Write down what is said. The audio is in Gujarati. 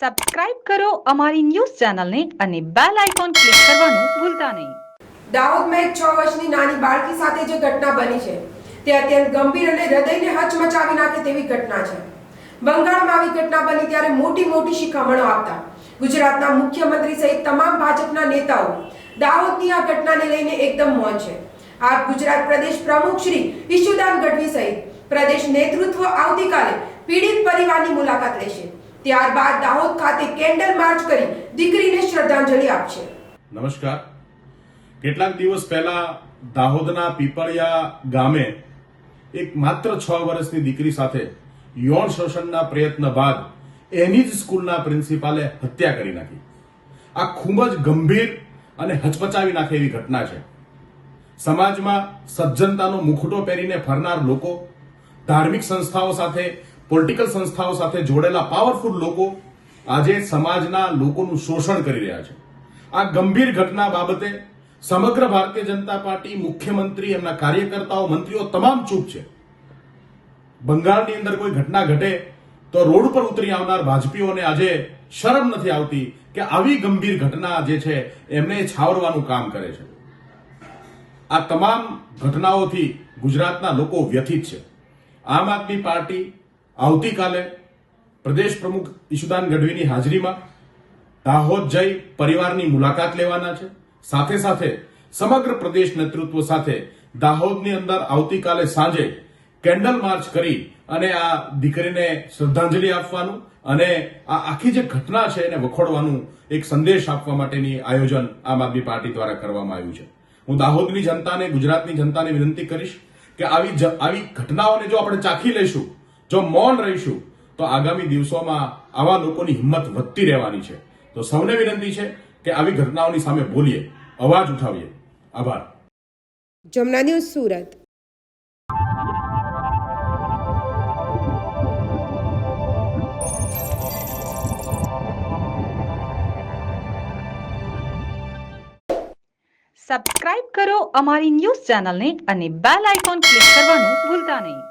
સબસ્ક્રાઇબ કરો અમારી ન્યૂઝ ચેનલને અને બેલ આઇકોન ક્લિક કરવાનું ભૂલતા નહીં. દાહોદમાં એક છ વર્ષની નાની બાળકી સાથે જે ઘટના બની છે, તે અત્યંત ગંભીર અને હૃદયને હચમચાવી નાખે તેવી ઘટના છે. બંગાળમાં આવી ઘટના બની ત્યારે મોટી મોટી શિખામણો આપતા ગુજરાતના મુખ્યમંત્રી સહિત તમામ ભાજપના નેતાઓ દાહોદની આ ઘટનાને લઈને એકદમ મૌન છે. આ ગુજરાત પ્રદેશ પ્રમુખ શ્રી ઈશુદાન ગઢવી સહિત પ્રદેશ નેતૃત્વ આવતીકાલે પીડિત પરિવારની મુલાકાત લેશે. ત્યારબાદ દાહોદ ખાતે કેન્ડલ માર્ચ કરી દીકરીને શ્રદ્ધાંજલિ આપશે. નમસ્કાર. કેટલાક દિવસ પહેલા દાહોદના પીપળિયા ગામે એક માત્ર છ વર્ષની દીકરી સાથે યૌન શોષણના પ્રયત્ન બાદ એની જ સ્કૂલના પ્રિન્સિપાલે હત્યા કરી નાખી. આ ખૂબ જ ગંભીર અને હચપચાવી નાખે એવી ઘટના છે. સમાજમાં સજ્જનતાનો મુખટો પહેરીને ફરનાર લોકો ધાર્મિક સંસ્થાઓ સાથે પોલિટિકલ સંસ્થાઓ સાથે જોડેલા પાવરફુલ લોકો આજે સમાજના લોકોનું શોષણ કરી રહ્યા છે. આ ગંભીર ઘટના બાબતે સમગ્ર ભારતીય જનતા પાર્ટી, મુખ્યમંત્રી, એમના કાર્યકર્તાઓ, મંત્રીઓ તમામ ચૂપ છે. બંગાળની અંદર કોઈ ઘટના ઘટે તો રોડ પર ઉતરી આવનાર ભાજપીઓને આજે શરમ નથી આવતી કે આવી ગંભીર ઘટના જે છે એમને છાવરવાનું કામ કરે છે. આ તમામ ઘટનાઓથી ગુજરાતના લોકો વ્યથિત છે. આમ આદમી પાર્ટી આવતીકાલે પ્રદેશ પ્રમુખ ઈશુદાન ગઢવીની હાજરીમાં દાહોદ જઈ પરિવારની મુલાકાત લેવાના છે. સાથે સાથે સમગ્ર પ્રદેશ નેતૃત્વ સાથે દાહોદની અંદર આવતીકાલે સાંજે કેન્ડલ માર્ચ કરી અને આ દીકરીને શ્રદ્ધાંજલિ આપવાનું અને આ આખી જે ઘટના છે એને વખોડવાનું એક સંદેશ આપવા માટેની આયોજન આમ આદમી પાર્ટી દ્વારા કરવામાં આવ્યું છે. હું દાહોદની જનતાને, ગુજરાતની જનતાને વિનંતી કરીશ કે આવી આવી ઘટનાઓને જો આપણે ચાખી લઈશું જો મૌન રહીશું તો આગામી દિવસોમાં આવા લોકોની હિંમત વધતી રહેવાની છે. તો સૌને વિનંતી છે કે આવી ઘટનાઓની સામે બોલીએ અવાજ ઉઠાવીએ. આભાર. જમના ન્યૂઝ સુરત. સબસ્ક્રાઇબ કરો અમારી ન્યૂઝ ચેનલને અને બેલ આઇકોન ક્લિક કરવાનું ભૂલતા નહીં.